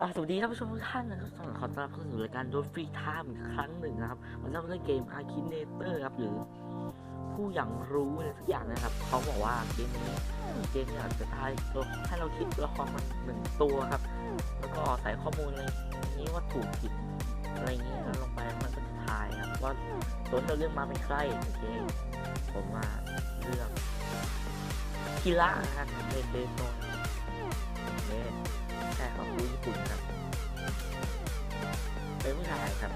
อ่าสวัสดีท่านผู้ชมทุกท่านนะครับขอขอต้อนรับเข้าสู่รายการโดนฟรีไทม์อีกครั้งหนึ่งนะครับวันนี้เราเล่นเกม a r k i n a t o r ครับหรือผู้อย่างรู้อะไรสักอย่างนะครับ เขาบอกว่าเกมนี้เกมเนี่ยจะทายตัวให้เราคิดตัวละครมันหนึ่งตัวครับ แล้วก็ใส่ข้อมูลอะไรนี้ว่าถูกผิดอะไรอย่างเงี้ยลงไปมันก็จะทายครับว่าตัวที่เราเลือกมาเป็นใครโอเคผมว่าเลือกคิระนะครับเป็นเบโซน เป็นผู้ชายครับ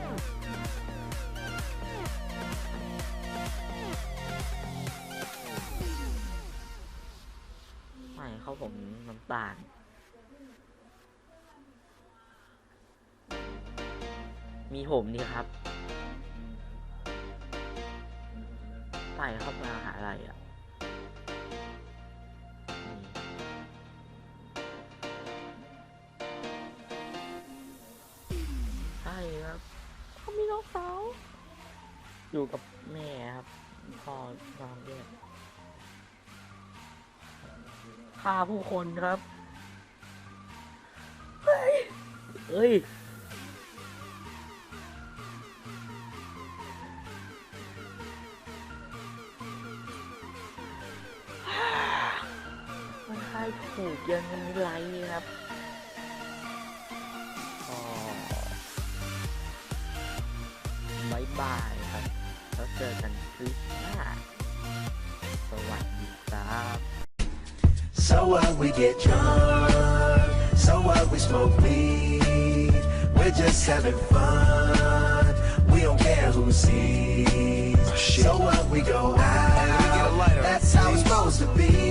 ไม่เขาผมน้ำตาลมีผมนี่ครับ ใส่เข้ามาหาอะไรอะ น้องสาว อยู่กับแม่ครับ พ่อนอนด้วยฆ่าผู้คนครับ เฮ้ยเอ้ยมันทายถูกยังไงไรครับ บายครับ แล้วเจอกันคลิปหน้า สวัสดีครับ So what we get drunk, so what we smoke weed. We're just having fun. We don't care who sees. So what we go out. That's how it's supposed to be.